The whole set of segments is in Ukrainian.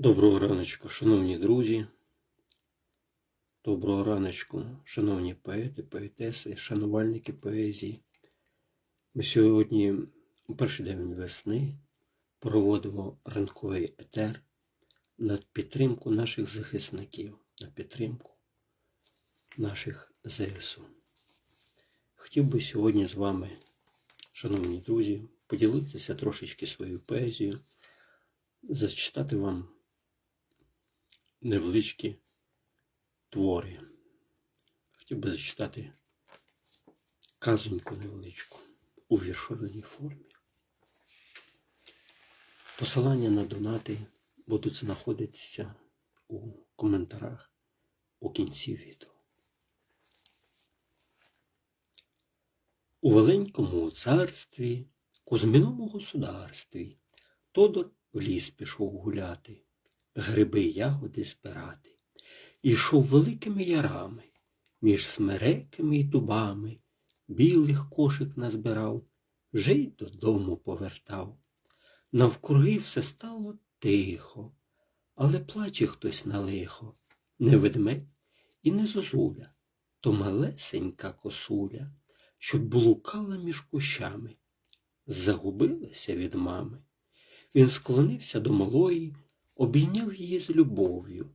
Доброго раночку, шановні друзі. Доброго раночку, шановні поети, поетеси, шанувальники поезії. Ми сьогодні, у перший день весни, проводимо ранковий етер на підтримку наших захисників, на підтримку наших ЗСУ. Хотів би сьогодні з вами, шановні друзі, поділитися трошечки своєю поезією, зачитати вам невеличкі твори. Хотів би зачитати казоньку невеличку у віршованій формі. Посилання на донати будуть знаходитися у коментарях у кінці відео. У веленькому царстві, Кузьминому государстві, Тодор в ліс пішов гуляти гриби ягоди збирати. Ішов великими ярами, між смереками й дубами, білих кошик назбирав, вже й додому повертав. Навкруги все стало тихо, але плаче хтось на лихо, не ведмедь і не зозуля, то малесенька косуля, що блукала між кущами, загубилася від мами. Він склонився до малої, обійняв її з любов'ю,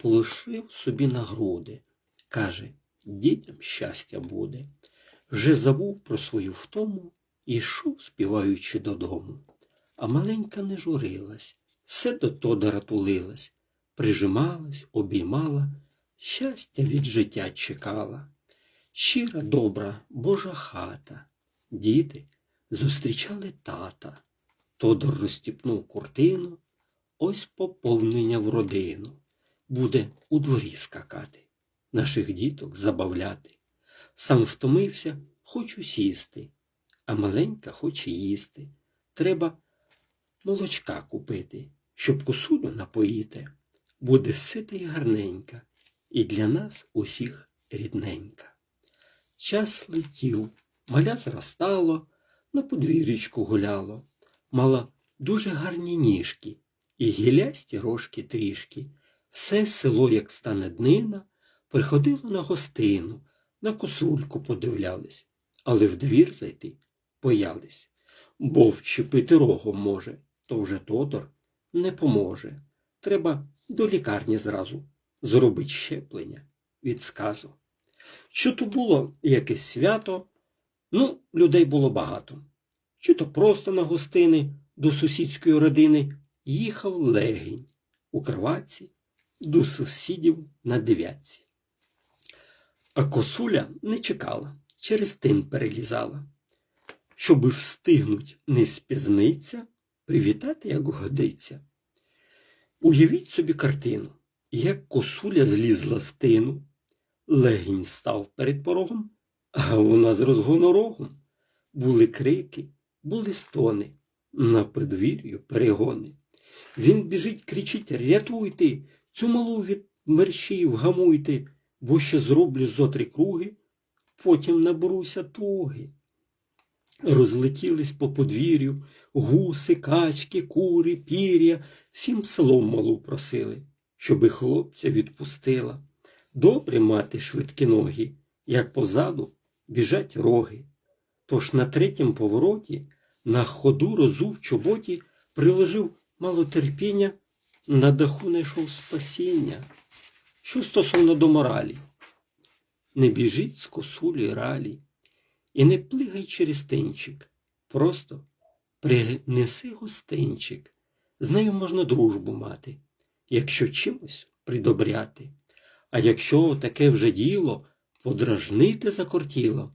положив собі на груди, каже, дітям щастя буде. Вже забув про свою втому і йшов, співаючи додому. А маленька не журилась, все до Тодора тулилась, прижималась, обіймала, щастя від життя чекала. Щира, добра, Божа хата, діти зустрічали тата. Тодор розстіпнув куртину, ось поповнення в родину. Буде у дворі скакати, наших діток забавляти. Сам втомився, хочу сісти, а маленька хоче їсти. Треба молочка купити, щоб косулю напоїти. Буде сита й гарненька, і для нас усіх рідненька. Час летів, маля зростало, на подвір'ячку гуляло, мала дуже гарні ніжки і гілясті рожки трішки. Все село, як стане днина, приходило на гостину, на косульку подивлялись, але в двір зайти боялись. Бо вчепити рогом може, то вже Тодор не поможе. Треба до лікарні зразу зробить щеплення від сказу. Що то було якесь свято, ну, людей було багато. Чи то просто на гостини до сусідської родини їхав легінь у кроватці до сусідів на дев'ятці. А косуля не чекала, через тин перелізала. Щоби встигнуть не спізниться, привітати, як годиться. Уявіть собі картину, як косуля злізла з тину, легінь став перед порогом, а вона з розгону рогом. Були крики, були стони, на подвір'ю перегони. Він біжить, кричить Рятуйте, цю малу від мерщів вгамуйте, бо ще зроблю зо три круги, потім наберуся туги. Розлетілись по подвір'ю гуси, качки, кури, пір'я, всім селом малу просили, щоби хлопця відпустила. Добре мати швидкі ноги, як позаду біжать роги. Тож на третім повороті на ходу розув чоботі приложив мало терпіння, на даху знайшов спасіння. Що стосовно до моралі, не біжіть з косулі ралі і не плигай через тинчик, просто принеси гостинчик, з нею можна дружбу мати, якщо чимось придобряти. А якщо таке вже діло подражнити закортіло,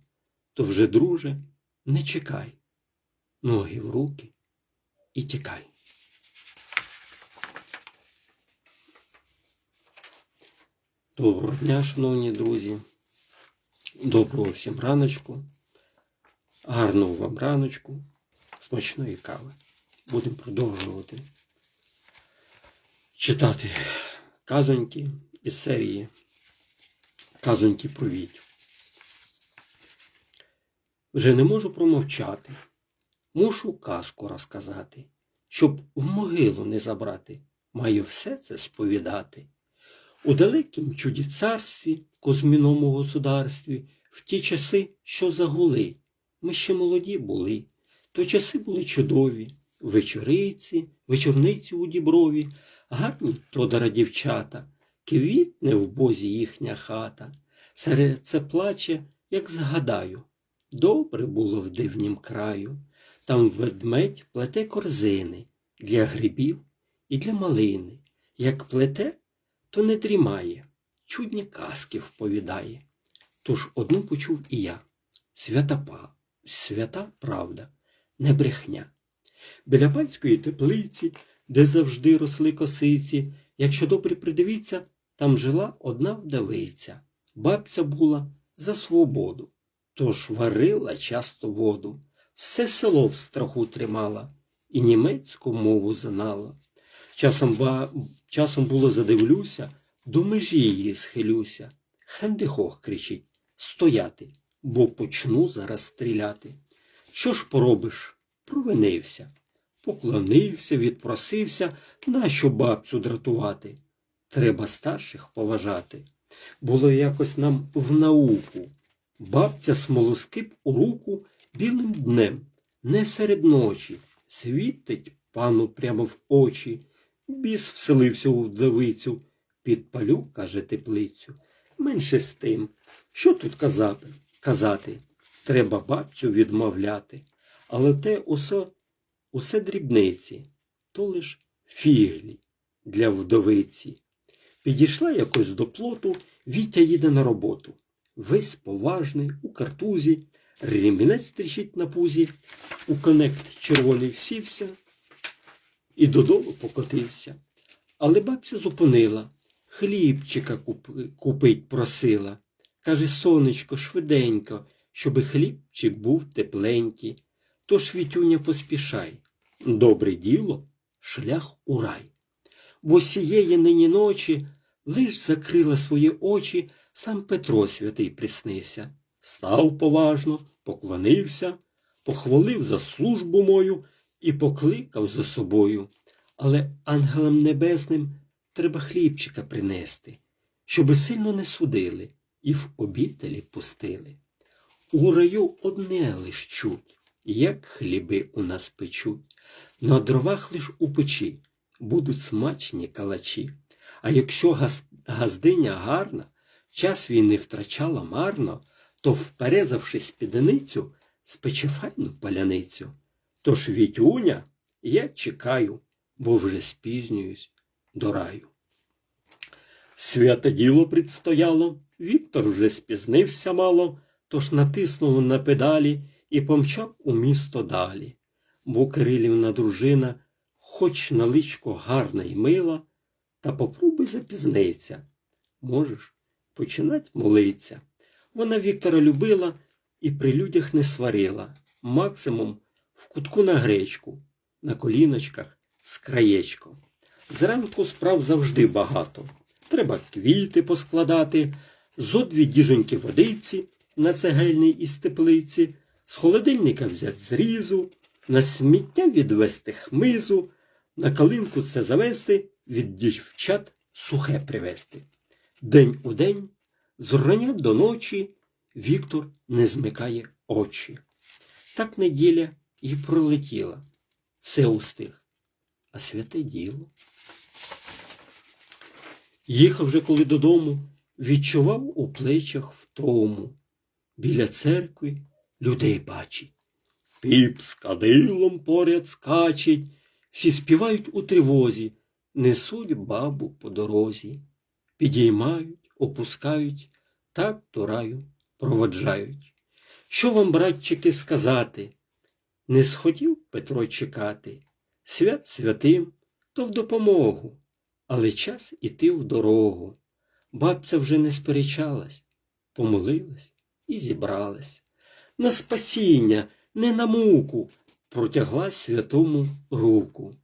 то вже, друже, не чекай, ноги в руки і тікай. Доброго дня, шановні друзі. Доброго всім раночку. Гарного вам раночку, смачної кави. Будемо продовжувати читати казоньки із серії Казоньки про Вітю. Вже не можу промовчати. Мушу казку розказати, щоб в могилу не забрати маю все це сповідати. У далекім чуді царстві, Кузьміному государстві, в ті часи, що загули, ми ще молоді були, то часи були чудові, вечориці, вечорниці у діброві, гарні тодора дівчата, квітне в бозі їхня хата. Серце плаче, як згадаю, добре було в дивнім краю. Там ведмедь плете корзини для грибів і для малини. Як плете, то не дрімає, чудні казки вповідає. Тож одну почув і я свята, свята правда, не брехня. Біля панської теплиці, де завжди росли косиці, якщо добре придивіться, там жила одна вдовиця. Бабця була за свободу, тож варила часто воду, все село в страху тримала і німецьку мову знала. Часом, ба... Часом було задивлюся, до межі її схилюся. Хендихох кричить стояти, бо почну зараз стріляти. Що ж поробиш? Провинився. Поклонився, відпросився, нащо бабцю дратувати? Треба старших поважати. Було якось нам в науку. Бабця смолоскип у руку білим днем, не серед ночі, світить пану прямо в очі. Біс вселився у вдовицю, підпалю, каже теплицю. Менше з тим, що тут казати? казати? Треба бабцю відмовляти. Але те усе, усе дрібниці, то лиш фіглі для вдовиці. Підійшла якось до плоту, Вітя їде на роботу. Весь поважний, у картузі, ремінець тріщить на пузі, у конект червоний всівся і додому покотився. Але бабця зупинила, хлібчика купить просила. Каже, сонечко, швиденько, щоби хлібчик був тепленький. Тож, Вітюня, поспішай. Добре діло, шлях у рай. Бо сієї нині ночі лиш закрила свої очі, сам Петро святий приснився. Став поважно, поклонився, похвалив за службу мою і покликав за собою. Але ангелам небесним треба хлібчика принести, щоби сильно не судили і в обітелі пустили. У раю одне лиш чуть, як хліби у нас печуть, на дровах лиш у печі будуть смачні калачі. А якщо газ- газдиня гарна, час війни втрачала марно, то, вперезавши спідницю, спече файну паляницю. Тож, Вітюня, я чекаю, бо вже спізнююсь до раю. Святе діло предстояло, Віктор вже спізнився мало, тож натиснув на педалі і помчав у місто далі. Бо Кирилівна дружина, хоч на личко гарна й мила, та попробуй запізниться. Можеш починать молиться. Вона Віктора любила і при людях не сварила, максимум в кутку на гречку, на коліночках з краєчком. Зранку справ завжди багато. Треба квіти поскладати, зо дві діженьки водиці на цегельній із теплиці, з холодильника взяти зрізу, на сміття відвести хмизу, на калинку це завести, від дівчат сухе привезти. День у день, з рання до ночі, Віктор не змикає очі. Так неділя і пролетіла. Все устиг. А святе діло. Їхав же коли додому, відчував у плечах втому. Біля церкви людей бачить. Піп з кадилом поряд скачить, всі співають у тривозі, несуть бабу по дорозі, підіймають, опускають, так до раю проводжають. Що вам, братчики, сказати? Не схотів Петро чекати, свят святим, то в допомогу, але час іти в дорогу. Бабця вже не сперечалась, помолилась і зібралась. На спасіння, не на муку, протягла святому руку.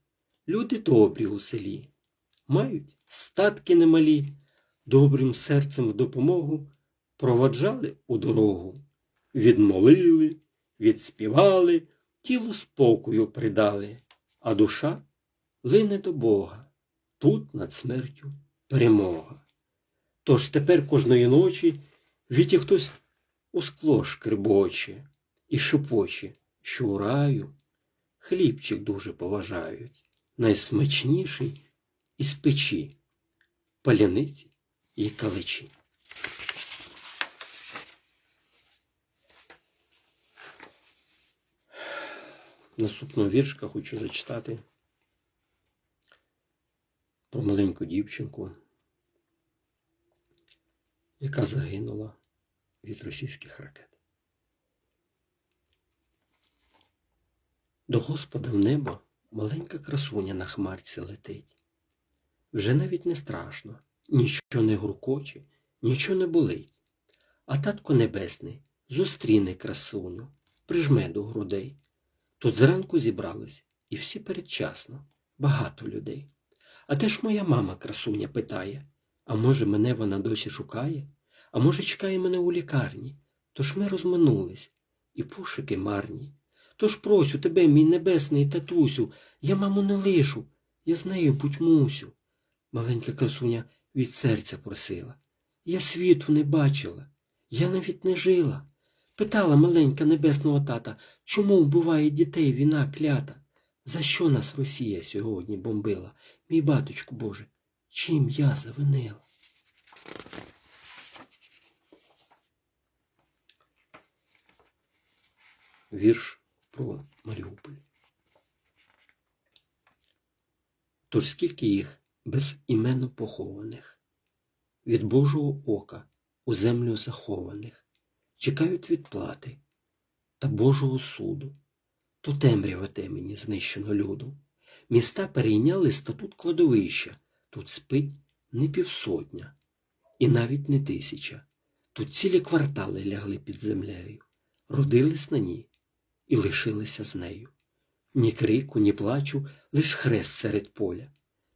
Люди добрі у селі, мають статки немалі, добрим серцем в допомогу проводжали у дорогу. Відмолили, відспівали, тіло спокою придали, а душа лине до Бога. тут над смертю перемога. Тож тепер кожної ночі віті хтось у скло шкребоче і шепоче, що у раю хлібчик дуже поважають, найсмачніший із печі, паляниці і каличі. Наступного віршка хочу зачитати про маленьку дівчинку, яка загинула від російських ракет. До Господа в небо маленька красуня на хмарці летить. Вже навіть не страшно, нічого не гуркоче, нічого не болить. А татко небесний зустріне красуню, прижме до грудей. Тут зранку зібрались, і всі передчасно, багато людей. А де ж моя мама красуня питає, а може, мене вона досі шукає, а може, чекає мене у лікарні, тож ми розминулись, і пошуки марні. Тож просю тебе, мій небесний татусю, я маму не лишу, я з нею путьмусю. Маленька красуня від серця просила. Я світу не бачила, я навіть не жила. Питала маленька небесного тата, чому вбиває дітей війна клята? За що нас Росія сьогодні бомбила? Мій баточку Боже, чим я завинила? Вірш про Маріуполь. Тож скільки їх безіменно похованих, від Божого ока у землю захованих, чекають відплати та Божого суду, то темрява темені знищено люду. Міста перейняли статут кладовища, тут спить не півсотня, і навіть не тисяча. Тут цілі квартали лягли під землею, родились на ній і лишилися з нею. Ні крику, ні плачу, лиш хрест серед поля.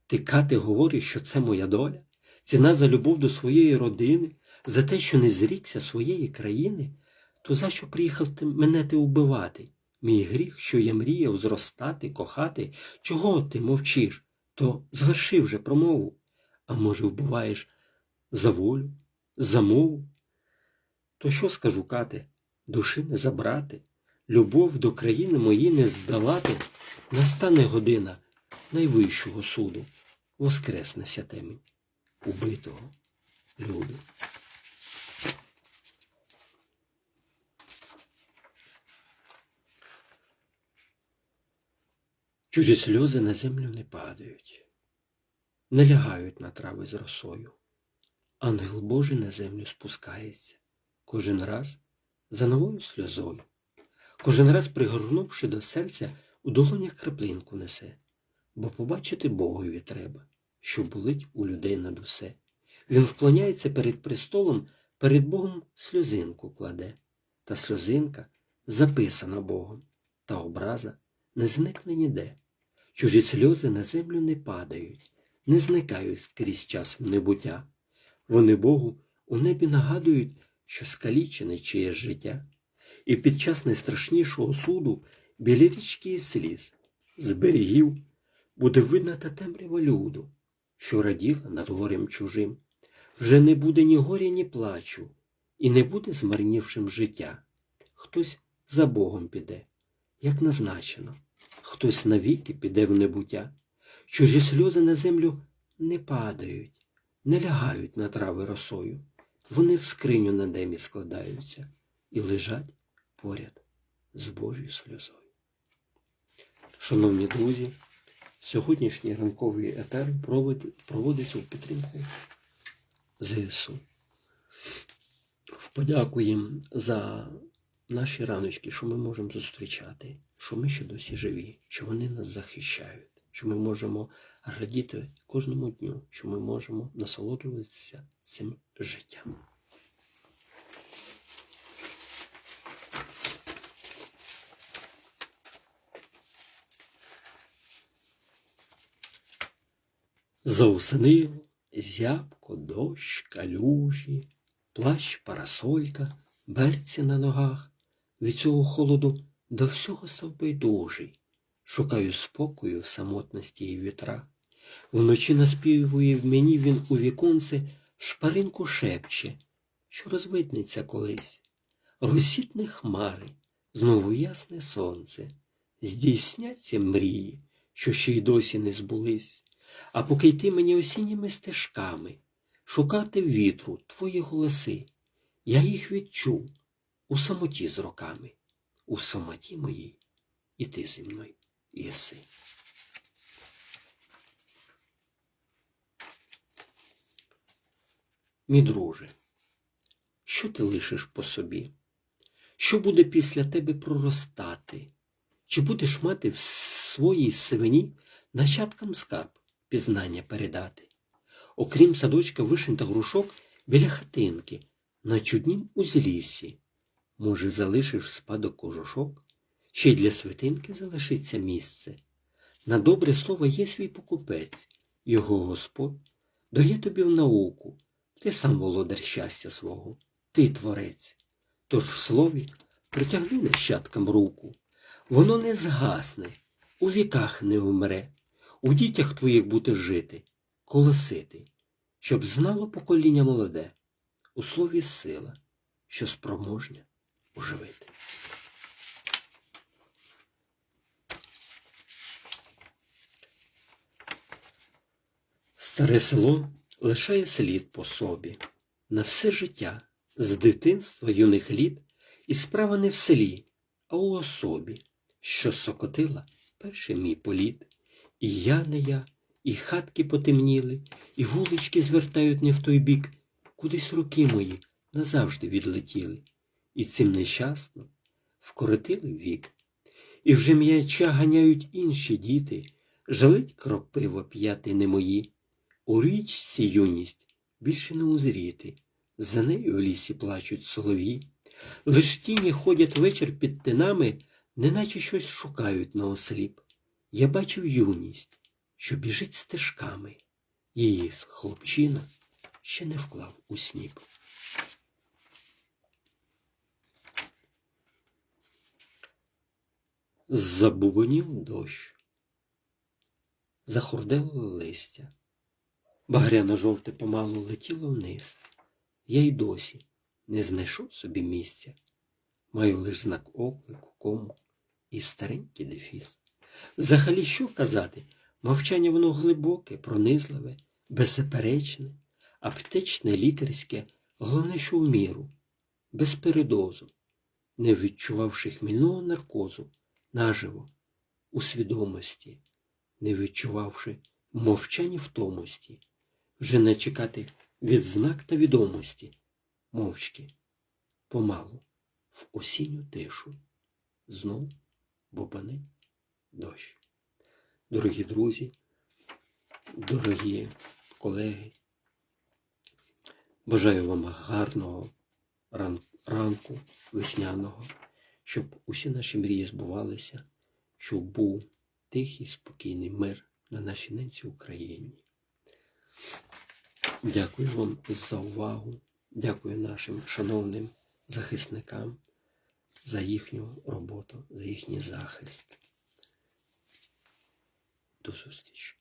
Ти, Кати, говориш, що це моя доля, ціна за любов до своєї родини, за те, що не зрікся своєї країни, то за що приїхав ти мене ти убивати? Мій гріх, що я мріяв зростати, кохати, чого ти мовчиш, то зверши вже промову. А може, вбиваєш за волю, за мову? То що скажу, Кати, душі не забрати, любов до країни моїй не здолати, настане година найвищого суду, воскресне ся темень убитого люду. Чужі сльози на землю не падають, не лягають на трави з росою. Ангел Божий на землю спускається кожен раз за новою сльозою, кожен раз пригорнувши до серця, у долонях краплинку несе, бо побачити Богові треба, що болить у людей над усе. Він вклоняється перед престолом, перед Богом сльозинку кладе, та сльозинка записана Богом, та образа не зникне ніде. Чужі сльози на землю не падають, не зникають скрізь часом небуття. Вони Богу у небі нагадують, що скалічене чиєсь життя. І під час найстрашнішого суду біля річки і сліз, з берегів буде видна та темрява люду, що раділа над горем чужим. Вже не буде ні горя, ні плачу, і не буде змарнівшим життя. Хтось за Богом піде, як назначено, хтось навіки піде в небуття. Чужі сльози на землю не падають, не лягають на трави росою. Вони в скриню на демі складаються і лежать поряд з Божою сльозою. Шановні друзі, сьогоднішній ранковий етер проводиться у підтримку ЗСУ. В їм за наші раночки, що ми можемо зустрічати, що ми ще досі живі, що вони нас захищають, що ми можемо радіти кожному дню, що ми можемо насолоджуватися цим життям. Заусенило, зябко, дощ, калюжі, плащ, парасолька, берці на ногах. Від цього холоду до всього став байдужий. Шукаю спокою в самотності і вітрах. Вночі наспівує в мені він у віконце, шпаринку шепче, що розвиднеться колись. Розсітне хмари, знову ясне сонце, здійсняться мрії, що ще й досі не збулись. А поки йти мені осінніми стежками, шукати вітру твої голоси, я їх відчув у самоті з роками, у самоті моїй, і ти зі мною єси. Мій друже, що ти лишиш по собі? Що буде після тебе проростати? Чи будеш мати в своїй сивині нащадкам скарб пізнання передати? Окрім садочка вишень та грушок біля хатинки, на чуднім узліссі, може, залишиш в спадок кожушок, ще й для свитинки залишиться місце. На добре слово є свій покупець, його Господь. Дає тобі в науку, ти сам володар щастя свого, ти творець. Тож в слові притягни нащадкам руку, воно не згасне, у віках не вмре, у дітях твоїх буде жити, колосити, щоб знало покоління молоде, у слові сила, що спроможня оживити. Старе село лишає слід по собі. На все життя. З дитинства юних літ, і справа не в селі, а у особі, що сокотила перший мій політ. І я не я, і хатки потемніли, і вулички звертають не в той бік, кудись руки мої назавжди відлетіли, і цим нещасно вкоротили вік. І вже м'яча ганяють інші діти, жалить кропиво п'яти не мої. У річці юність більше не узріти, за нею в лісі плачуть солові, лиш тіні ходять вечір під тинами, неначе щось шукають на осліп. Я бачив юність, що біжить стежками, її хлопчина ще не вклав у сніп. Забубонів дощ, захордело листя. Багряно жовте помалу летіло вниз. Я й досі не знайшов собі місця. Маю лиш знак оклику, кому і старенький дефіс. Взагалі, що казати? Мовчання воно глибоке, пронизливе, беззаперечне, аптечне, лікарське, головне, що в міру, без передозу, не відчувавши хмільного наркозу, наживо, у свідомості, не відчувавши мовчання втомості вже не чекати відзнак та відомості, мовчки, помалу, в осінню тишу, знов бобани дощ. Дорогі друзі, дорогі колеги, бажаю вам гарного ранку весняного, щоб усі наші мрії збувалися, щоб був тихий, спокійний мир на нашій ненці Україні. Дякую вам за увагу. Дякую нашим шановним захисникам за їхню роботу, за їхній захист. До зустрічі.